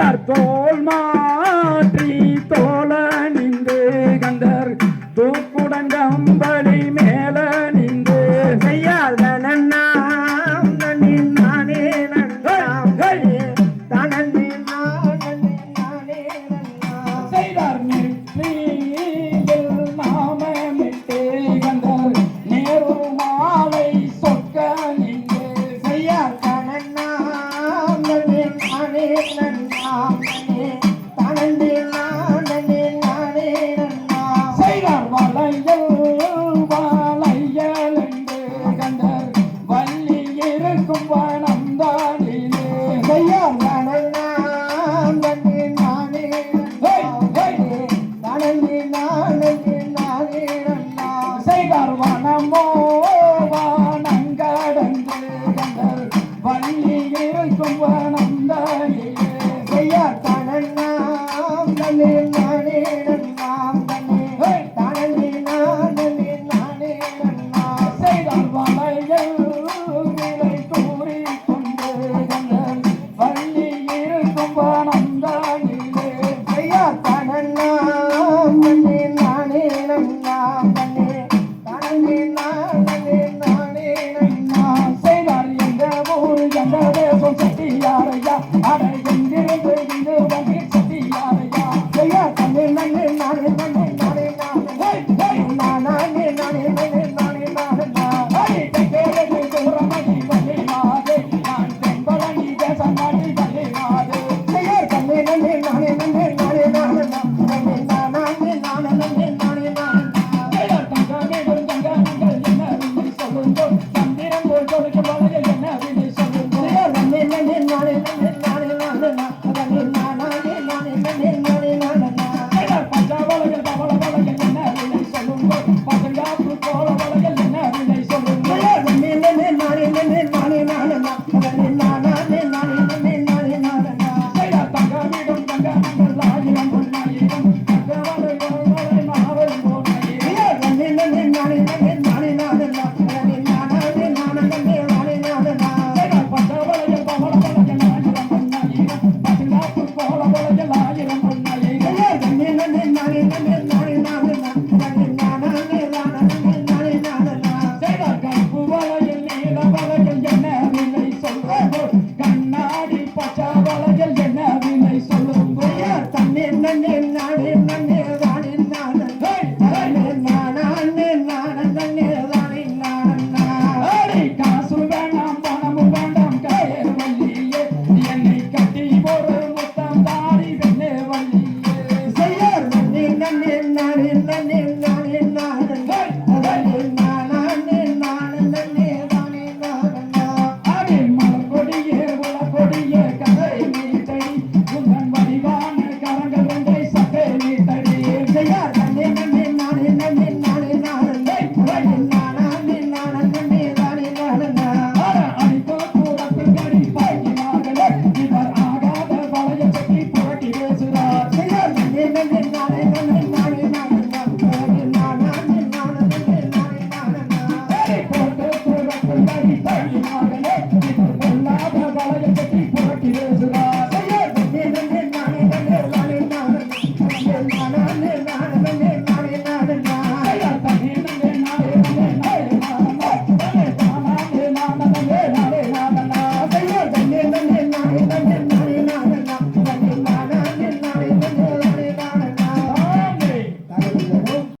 கந்தர் தோல் மாற்றி தோழனிந்து Kandar தூக்குடங்கம்படி Bye. Thank you. Amém.